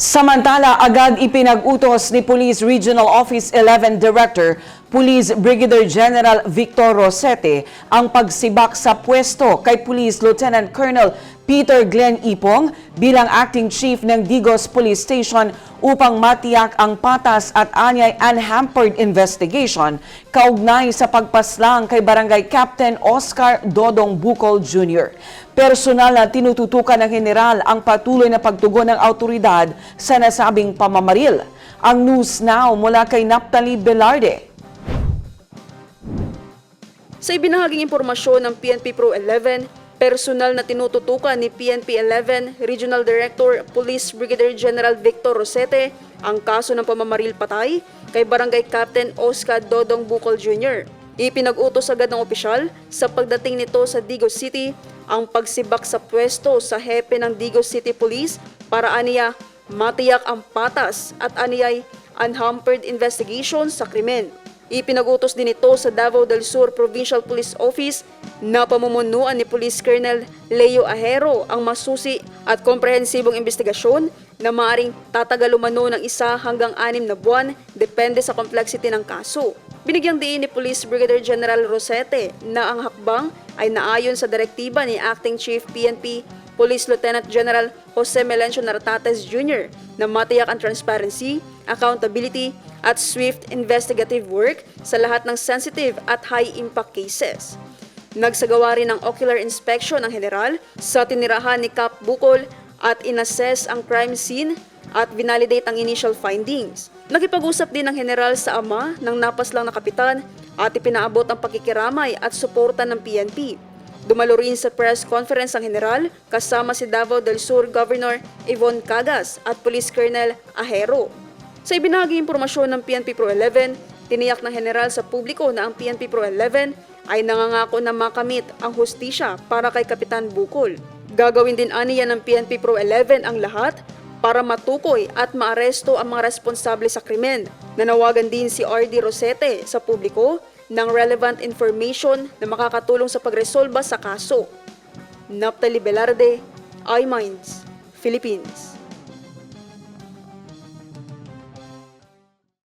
Samantala, agad ipinag-utos ni Police Regional Office 11 Director, Police Brigadier General Victor Rosete ang pagsibak sa pwesto kay Police Lieutenant Colonel Peter Glenn Ipong bilang Acting Chief ng Digos Police Station upang matiyak ang patas at anyay unhampered investigation kaugnay sa pagpaslang kay Barangay Captain Oscar Dodong Bukol Jr. Personal na tinututukan ng general ang patuloy na pagtugon ng autoridad sa nasabing pamamaril. Ang News Now mula kay Naptali Velarde. Sa ibinahaging impormasyon ng PNP Pro 11, personal na tinututukan ni PNP 11 Regional Director Police Brigadier General Victor Rosete ang kaso ng pamamaril patay kay Barangay Captain Oscar Dodong Bukol Jr. Ipinag-utos agad ng opisyal sa pagdating nito sa Digos City ang pagsibak sa pwesto sa hepe ng Digos City Police para aniya matiyak ang patas at aniyay unhampered investigation sa krimen. Ipinagutos din ito sa Davao del Sur Provincial Police Office na pamumunuan ni Police Colonel Leo Ahero ang masusi at komprehensibong investigasyon na maaring tatagal umano ng isa hanggang anim na buwan depende sa complexity ng kaso. Binigyang diin ni Police Brigadier General Rosete na ang hakbang ay naayon sa direktiba ni Acting Chief PNP Police Lieutenant General Jose Melencio Nartates Jr. na matiyak ang transparency, accountability at swift investigative work sa lahat ng sensitive at high-impact cases. Nagsagawa rin ng ocular inspection ng general sa tinirahan ni Cap Bukol at inassess ang crime scene at vinalidate ang initial findings. Nakipag-usap din ng general sa ama ng napaslang na kapitan at ipinaabot ang pakikiramay at suporta ng PNP. Dumalo rin sa press conference ang general kasama si Davao del Sur Governor Yvonne Cagas at Police Colonel Ahero. Sa ibinahagi impormasyon ng PNP Pro 11, tiniyak ng general sa publiko na ang PNP Pro 11 ay nangangako na makamit ang hustisya para kay Kapitan Bukol. Gagawin din aniya ng PNP Pro 11 ang lahat para matukoy at maaresto ang mga responsable sa krimen. Nanawagan din si RD Rosete sa publiko ng relevant information na makakatulong sa pagresolba sa kaso. Naptali Velarde, iMinds, Philippines.